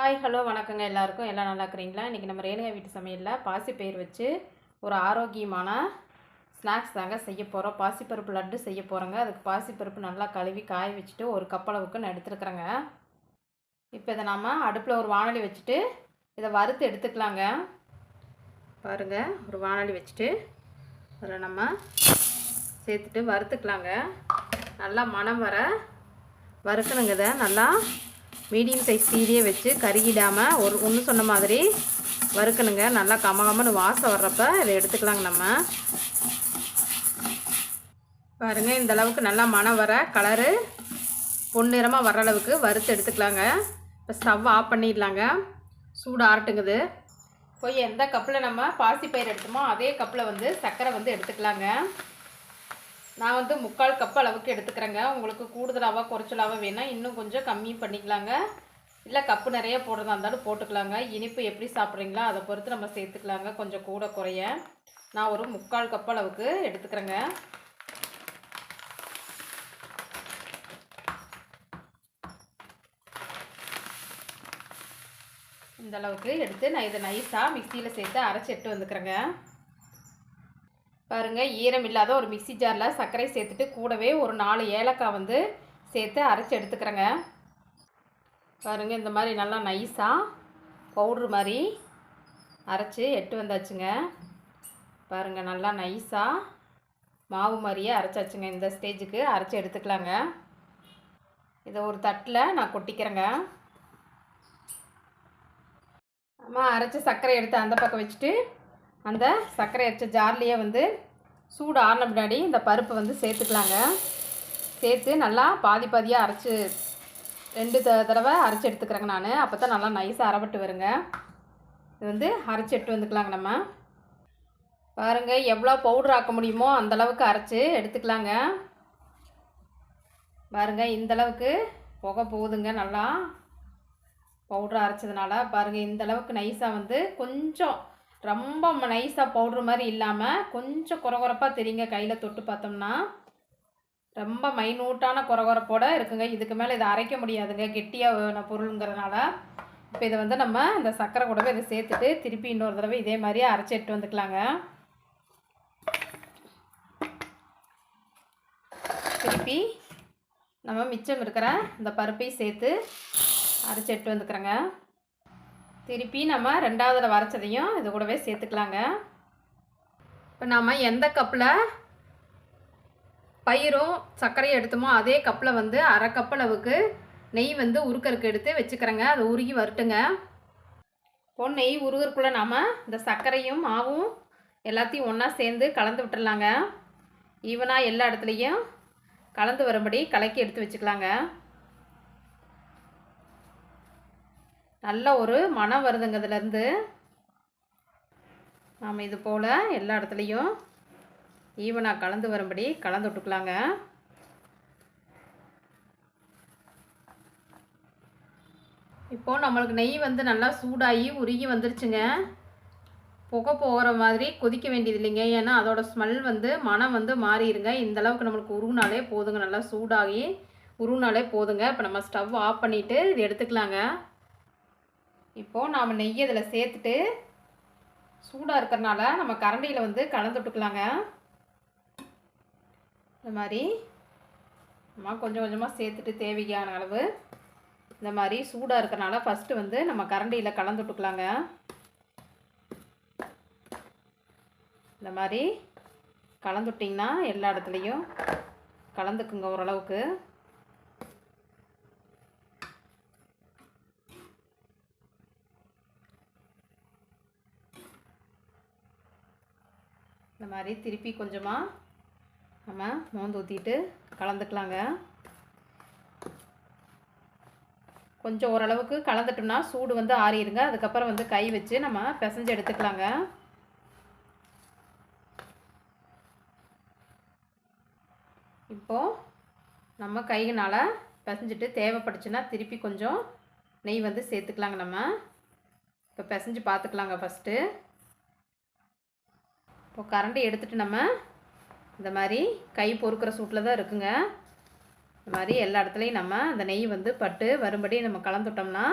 Hi hello வணக்கங்க எல்லாருக்கும். எல்லாம் நல்லா இருக்கிறீங்களா? இன்றைக்கி நம்ம ரேணுகா வீட்டு சமையலில் பாசிப்பயிர் வச்சு ஒரு ஆரோக்கியமான ஸ்நாக்ஸ் தாங்க செய்ய போகிறோம் பாசிப்பருப்பு லட்டு செய்ய போகிறோங்க அதுக்கு பாசிப்பருப்பு நல்லா கழுவி காய வச்சுட்டு ஒரு கப் அளவுக்கு நான் எடுத்துருக்குறேங்க. இப்போ இதை நாம் அடுப்பில் ஒரு வானொலி வச்சுட்டு இதை வறுத்து எடுத்துக்கலாங்க. பாருங்கள் ஒரு வானொலி வச்சுட்டு அதில் நம்ம சேர்த்துட்டு வறுத்துக்கலாங்க. நல்லா மனம் வர வறுக்கணுங்க இதை. நல்லா மீடியம் சைஸ் தீரியே வச்சு கருகிடாமல் ஒரு ஒன்று சொன்ன மாதிரி வறுக்கணுங்க. நல்லா கமகமன்னு வாசம் வர்றப்ப இதை எடுத்துக்கலாங்க நம்ம. பாருங்கள் இந்த அளவுக்கு நல்லா மனம் வர கலரு பொன்னிறமாக வர்ற அளவுக்கு வறுத்து எடுத்துக்கலாங்க. இப்போ ஸ்டவ் ஆஃப் பண்ணிடலாங்க. சூடு ஆரட்டுங்குது போய் எந்த கப்பில் நம்ம பாசிப்பயிர் எடுத்தோமோ அதே கப்பில் வந்து சர்க்கரை வந்து எடுத்துக்கலாங்க. நான் வந்து முக்கால் கப் அளவுக்கு எடுத்துக்கிறேங்க. உங்களுக்கு கூடுதலாக குறைச்சலாக வேணால் இன்னும் கொஞ்சம் கம்மி பண்ணிக்கலாங்க. இல்லை கப்பு நிறைய போடுறதா இருந்தாலும் போட்டுக்கலாங்க. இனிப்பு எப்படி சாப்பிட்றீங்களோ அதை பொறுத்து நம்ம சேர்த்துக்கலாங்க. கொஞ்சம் கூட குறைய. நான் ஒரு முக்கால் கப் அளவுக்கு எடுத்துக்கிறேங்க. இந்த அளவுக்கு எடுத்து நான் இதை நைஸாக மிக்சியில் சேர்த்து அரைச்சி எடுத்து வந்துக்கிறேங்க. பாருங்கள் ஈரம் இல்லாத ஒரு மிக்சி ஜாரில் சர்க்கரை சேர்த்துட்டு கூடவே ஒரு நாலு ஏலக்காய் வந்து சேர்த்து அரைச்சி எடுத்துக்கிறேங்க. பாருங்கள் இந்த மாதிரி நல்லா நைஸாக பவுட்ரு மாதிரி அரைச்சி எட்டு வந்தாச்சுங்க. பாருங்கள் நல்லா நைஸாக மாவு மாதிரியே அரைச்சாச்சுங்க. இந்த ஸ்டேஜுக்கு அரைச்சி எடுத்துக்கலாங்க. இதை ஒரு தட்டில் நான் கொட்டிக்கிறேங்க. அம்மா அரைச்சி சர்க்கரை எடுத்து அந்த பக்கம் வச்சுட்டு அந்த சர்க்கரை அரைச்ச ஜார்லேயே வந்து சூடு ஆறின பின்னாடி இந்த பருப்பை வந்து சேர்த்துக்கலாங்க. சேர்த்து நல்லா பாதி பாதியாக அரைச்சி ரெண்டு த தடவை அரைச்சி எடுத்துக்கிறேங்க நான். அப்போ தான் நல்லா நைஸாக அரைப்பட்டு வருங்க. இது வந்து அரைச்சி எடுத்து வந்துக்கலாங்க நம்ம. பாருங்கள் எவ்வளோ பவுடர் ஆக்க முடியுமோ அந்தளவுக்கு அரைச்சி எடுத்துக்கலாங்க. பாருங்கள் இந்தளவுக்கு புகை போகுதுங்க. நல்லா பவுடர் அரைச்சதுனால பாருங்கள் இந்த அளவுக்கு நைஸாக வந்து கொஞ்சம் ரொம்ப நைஸாக பவுட்ரு மாதிரி இல்லாமல் கொஞ்சம் குறகுறப்பாக தெரியுங்க கையில் தொட்டு பார்த்தோம்னா. ரொம்ப மைனூட்டான குறகுறப்போட இருக்குங்க. இதுக்கு மேலே இதை அரைக்க முடியாதுங்க. கெட்டியாக பொருளுங்கிறதுனால. இப்போ இதை வந்து நம்ம இந்த சர்க்கரை கூடவே இதை சேர்த்துட்டு திருப்பி இன்னொரு தடவை இதே மாதிரியே அரைச்சி எடுத்து வந்துக்கலாங்க. திருப்பி நம்ம மிச்சம் இருக்கிற இந்த பருப்பையும் சேர்த்து அரைச்சி எடுத்து வந்துக்கிறேங்க. திருப்பி நம்ம ரெண்டாவதில் வரைச்சதையும் இது கூடவே சேர்த்துக்கலாங்க. இப்போ நாம் எந்த கப்பில் பயிரும் சர்க்கரையும் எடுத்தோமோ அதே கப்பில் வந்து அரை கப் அளவுக்கு நெய் வந்து உருக்கருக்கு எடுத்து வச்சுக்கிறேங்க. அதை உருகி வரட்டுங்க. இப்போ நெய் உருகிறக்குள்ளே நாம் இந்த சர்க்கரையும் மாவும் எல்லாத்தையும் ஒன்றா சேர்ந்து கலந்து விட்டுடலாங்க ஈவனாக எல்லா இடத்துலையும் கலந்து வரும்படி கலக்கி எடுத்து வச்சுக்கலாங்க. நல்ல ஒரு மனம் வருதுங்க இதுலேருந்து நாம் இது போல் எல்லா இடத்துலையும் ஈவனாக கலந்து வரும்படி கலந்து விட்டுக்கலாங்க. இப்போது நம்மளுக்கு நெய் வந்து நல்லா சூடாகி உருகி வந்துருச்சுங்க. புகை போகிற மாதிரி கொதிக்க வேண்டியது இல்லைங்க. ஏன்னா அதோட ஸ்மெல் வந்து மனம் வந்து மாறிடுங்க. இந்த அளவுக்கு நம்மளுக்கு உருகுனாலே போதுங்க. நல்லா சூடாகி உருகுனாலே போதுங்க. இப்போ நம்ம ஸ்டவ் ஆஃப் பண்ணிவிட்டு இது எடுத்துக்கலாங்க. இப்போது நாம் நெய் அதில் சேர்த்துட்டு சூடாக இருக்கிறனால நம்ம கரண்டியில் வந்து கலந்து விட்டுக்கலாங்க. இந்த மாதிரி நம்ம கொஞ்சம் கொஞ்சமாக சேர்த்துட்டு தேவையான அளவு இந்த மாதிரி சூடாக இருக்கிறனால ஃபஸ்ட்டு வந்து நம்ம கரண்டியில் கலந்து விட்டுக்கலாங்க. இந்த மாதிரி கலந்துட்டிங்கன்னா எல்லா இடத்துலையும் கலந்துக்குங்க ஓரளவுக்கு. இந்த மாதிரி திருப்பி கொஞ்சமாக நம்ம மோந்து ஊற்றிட்டு கலந்துக்கலாங்க. கொஞ்சம் ஓரளவுக்கு கலந்துட்டோம்னா சூடு வந்து ஆறிடுங்க. அதுக்கப்புறம் வந்து கை வச்சு நம்ம பிசைஞ்சு எடுத்துக்கலாங்க. இப்போது நம்ம கையினால் பிசைஞ்சிட்டு தேவைப்பட்டுச்சுன்னா திருப்பி கொஞ்சம் நெய் வந்து சேர்த்துக்கலாங்க நம்ம. இப்போ பிசைஞ்சு பார்த்துக்கலாங்க ஃபஸ்ட்டு இப்போ கரண்டி எடுத்துகிட்டு நம்ம இந்த மாதிரி கை பொறுக்கிற சூட்டில் தான் இருக்குங்க. இந்த மாதிரி எல்லா இடத்துலையும் நம்ம அந்த நெய் வந்து பட்டு வரும்படி நம்ம கலந்துட்டோம்னா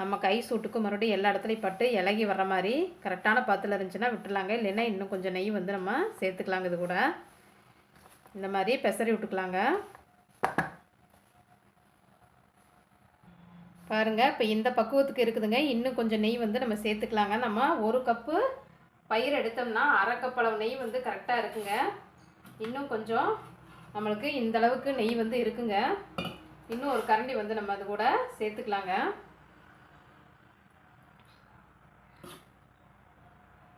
நம்ம கை சூட்டுக்கு மறுபடியும் எல்லா இடத்துலையும் பட்டு இலகி வர்ற மாதிரி கரெக்டான பாத்தில் இருந்துச்சுன்னா விட்டுலாங்க இல்லைன்னா இன்னும் கொஞ்சம் நெய் வந்து நம்ம சேர்த்துக்கலாங்க இது கூட. இந்த மாதிரி பெசரி விட்டுக்கலாங்க. பாருங்கள் இப்போ இந்த பக்குவத்துக்கு இருக்குதுங்க. இன்னும் கொஞ்சம் நெய் வந்து நம்ம சேர்த்துக்கலாங்க. நம்ம ஒரு கப்பு பயிர் எடுத்தோம்னா அரைக்கப்பளவு நெய் வந்து கரெக்டாக இருக்குங்க. இன்னும் கொஞ்சம் நம்மளுக்கு இந்தளவுக்கு நெய் வந்து இருக்குங்க. இன்னும் ஒரு கரண்டி வந்து நம்ம அது கூட சேர்த்துக்கலாங்க.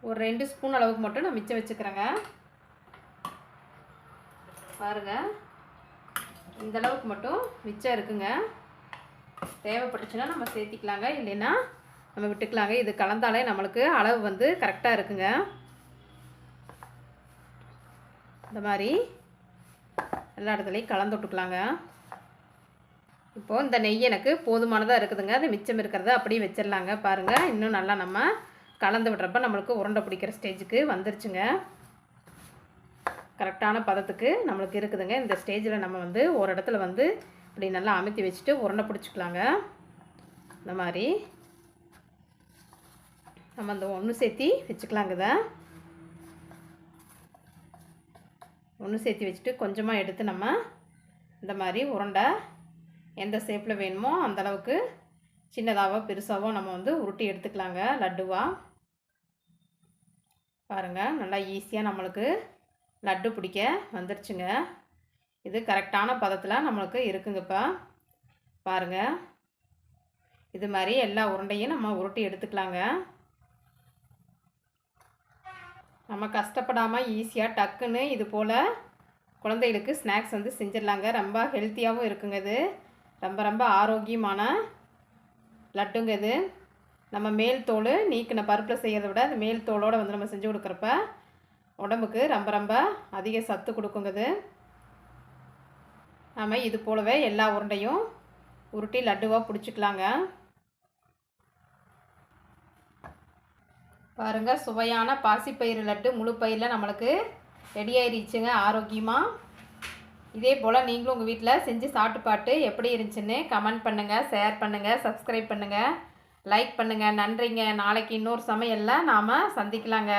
ஒரு ரெண்டு ஸ்பூன் அளவுக்கு மட்டும் நான் மிச்சம் வச்சுக்கிறேங்க. பாருங்க. இந்த அளவுக்கு மட்டும் மிச்சம் இருக்குங்க. தேவைப்பட்டுச்சுன்னா நம்ம சேர்த்திக்கலாங்க. இல்லைன்னா நம்ம விட்டுக்கலாங்க. இது கலந்தாலே நம்மளுக்கு அளவு வந்து கரெக்டாக இருக்குங்க. இந்த மாதிரி எல்லா இடத்துலையும் கலந்து விட்டுக்கலாங்க. இப்போது இந்த நெய் எனக்கு போதுமானதாக இருக்குதுங்க. அது மிச்சம் இருக்கிறத அப்படியே வச்சிடலாங்க. பாருங்கள் இன்னும் நல்லா நம்ம கலந்து விடுறப்ப நம்மளுக்கு உருண்டை பிடிக்கிற ஸ்டேஜுக்கு வந்துருச்சுங்க. கரெக்டான பதத்துக்கு நம்மளுக்கு இருக்குதுங்க. இந்த ஸ்டேஜில் நம்ம வந்து ஒரு இடத்துல வந்து இப்படி நல்லா அமுத்தி வச்சுட்டு உருண்டை பிடிச்சிக்கலாங்க. இந்த மாதிரி நம்ம அந்த ஒன்று சேர்த்தி வச்சுக்கலாங்க ஒன்று சேர்த்தி வச்சுட்டு கொஞ்சமாக எடுத்து நம்ம இந்த மாதிரி உருண்டை எந்த ஷேப்பில் வேணுமோ அந்தளவுக்கு சின்னதாகவோ பெருசாகவோ நம்ம வந்து உருட்டி எடுத்துக்கலாங்க லட்டுவாக பாருங்கள் நல்லா ஈஸியாக நம்மளுக்கு லட்டு பிடிக்க வந்துருச்சுங்க. இது கரெக்டான பதத்தில் நம்மளுக்கு இருக்குங்கப்பா பாருங்கள் இது மாதிரி எல்லா உருண்டையும் நம்ம உருட்டி எடுத்துக்கலாங்க. நம்ம கஷ்டப்படாமல் ஈஸியாக டக்குன்னு இது போல் குழந்தைகளுக்கு ஸ்நாக்ஸ் வந்து செஞ்சிடலாங்க. ரொம்ப ஹெல்த்தியாகவும் இருக்குங்க இது. ரொம்ப ரொம்ப ஆரோக்கியமான லட்டுங்க இது. நம்ம மேல் தோல் நீக்கின பருப்பில் செய்கிறத விட அந்த மேல் தோலோடு வந்து நம்ம செஞ்சு கொடுக்குறப்ப உடம்புக்கு ரொம்ப ரொம்ப அதிக சத்து கொடுக்குங்க இது. நம்ம இது போலவே எல்லா உருண்டையும் உருட்டி லட்டுவாக பிடிச்சிக்கலாங்க. பாருங்கள் சுவையான பாசிப்பயிறு லட்டு முழு பயிரில் நம்மளுக்கு ரெடி ஆயிடுச்சுங்க ஆரோக்கியமாக இதே போல் நீங்களும் உங்கள் வீட்டில் செஞ்சு சாப்பிட்டு பாட்டு எப்படி இருந்துச்சுன்னு கமெண்ட் பண்ணுங்கள் ஷேர் பண்ணுங்கள் சப்ஸ்கிரைப் பண்ணுங்கள் லைக் பண்ணுங்கள் நன்றிங்க. நாளைக்கு இன்னொரு சமையலில் நாம் சந்திக்கலாங்க.